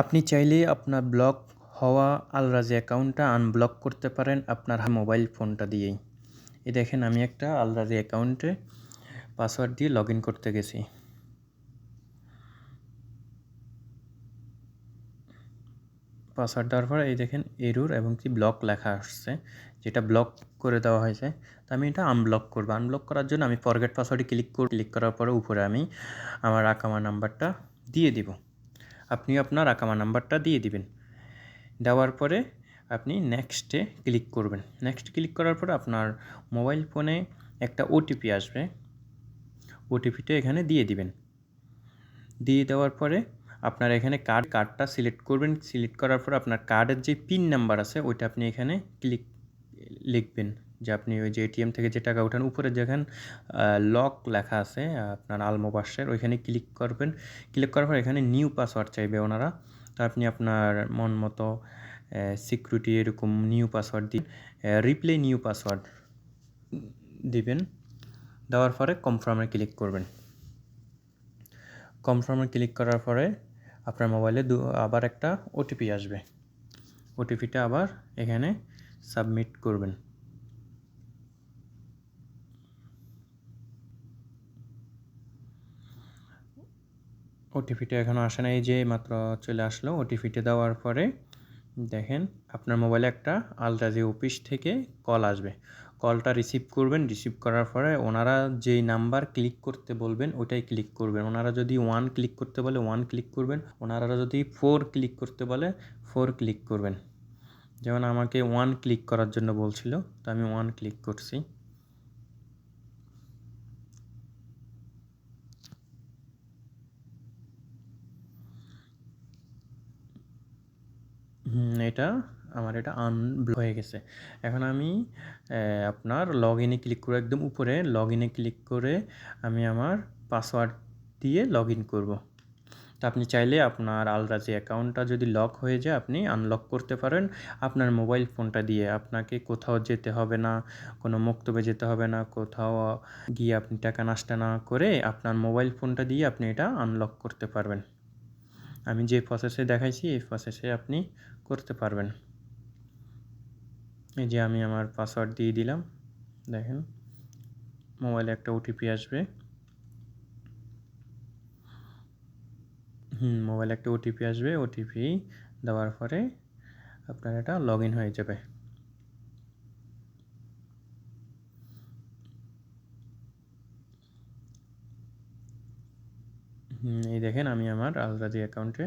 আপনি চাইলে আপনার ব্লক হওয়া আলরাজি অ্যাকাউন্টটা আনব্লক করতে পারেন আপনার মোবাইল ফোনটা দিয়েই। এই দেখেন আমি একটা আলরাজি অ্যাকাউন্টে পাসওয়ার্ড দিয়ে লগ ইন করতে গেছি। পাসওয়ার্ড দেওয়ার পর এই দেখেন এরুর এবং কি ব্লক লেখা আসছে, যেটা ব্লক করে দেওয়া হয়েছে। তো আমি এটা আনব্লক করব। আনব্লক করার জন্য আমি ফরগেট পাসওয়ার্ডে ক্লিক করি ক্লিক করার পরে উপরে আমি আমার আকামা নাম্বারটা দিয়ে দিব। আপনি আপনার আকামা নাম্বারটা দিয়ে দিবেন। দেওয়ার পরে আপনি নেক্সটে ক্লিক করবেন। নেক্সট ক্লিক করার পরে আপনার মোবাইল ফোনে একটা ওটিপি আসবে। ওটিপিটা এখানে দিয়ে দিবেন। দিয়ে দেওয়ার পরে আপনার এখানে কার্ড কার্ডটা সিলেক্ট করবেন। সিলেক্ট করার পর আপনার কার্ডের যে পিন নাম্বার আছে, ওইটা আপনি এখানে ক্লিক লিখবেন। যে আপনি ওই যে এটিএম থেকে যে টাকা উঠান উপরে যেখানে লক লেখা আছে আপনার আলমোবাসের, ওইখানে ক্লিক করবেন। ক্লিক করার পর এখানে নিউ পাসওয়ার্ড চাইবে ওনারা। তো আপনি আপনার মন মতো সিকিউরিটি এরকম নিউ পাসওয়ার্ড দিন রিপ্লে নিউ পাসওয়ার্ড দিবেন। দেওয়ার পরে কনফার্মে ক্লিক করবেন। কনফার্মে ক্লিক করার পরে আপনার মোবাইলে দু, আবার একটা ওটিপি আসবে। ওটিপিটা আবার এখানে সাবমিট করবেন। ওটিপিটা এখনও আসে না এই যে মাত্র চলে আসলো ওটিপিটা দেওয়ার পরে দেখেন আপনার মোবাইলে একটা আলট্রাজি অফিস থেকে কল আসবে। কলটা রিসিভ করবেন রিসিভ করার পরে ওনারা যেই নাম্বার ক্লিক করতে বলবেন ওটাই ক্লিক করবেন। ওনারা যদি ওয়ান ক্লিক করতে বলে ওয়ান ক্লিক করবেন। ওনারা যদি ফোর ক্লিক করতে বলে ফোর ক্লিক করবেন। যেমন আমাকে ওয়ান ক্লিক করার জন্য বলছিল, তো আমি ওয়ান ক্লিক করছি। এটা, আমার এটা আনব্লক হয়ে গেছে। এখন আমি আপনার লগ ইনে ক্লিক করে একদম উপরে লগ ইনে ক্লিক করে আমি আমার পাসওয়ার্ড দিয়ে লগ ইন করব। তো আপনি চাইলে আপনার আলরাজি অ্যাকাউন্টটা যদি লক হয়ে যায়, আপনি আনলক করতে পারেন। আপনার মোবাইল ফোনটা দিয়ে আপনাকে কোথাও যেতে হবে না, কোনো মক্তবে যেতে হবে না, কোথাও গিয়ে আপনি টাকা নষ্ট না করে আপনার মোবাইল ফোনটা দিয়ে আপনি এটা আনলক করতে পারবেন। আমি যে প্রসেসে দেখাইছি, এই প্রসেসে আপনি করতে পারবেন। এই যে আমি আমার পাসওয়ার্ড দিয়ে দিলাম, দেখেন মোবাইলে একটা ওটিপি আসবে। হুম মোবাইলে একটা ওটিপি আসবে ওটিপি দেওয়ার পরে আপনার এটা লগ ইন হয়ে যাবে। এই দেখেন আমি আমার আলরাজি অ্যাকাউন্টে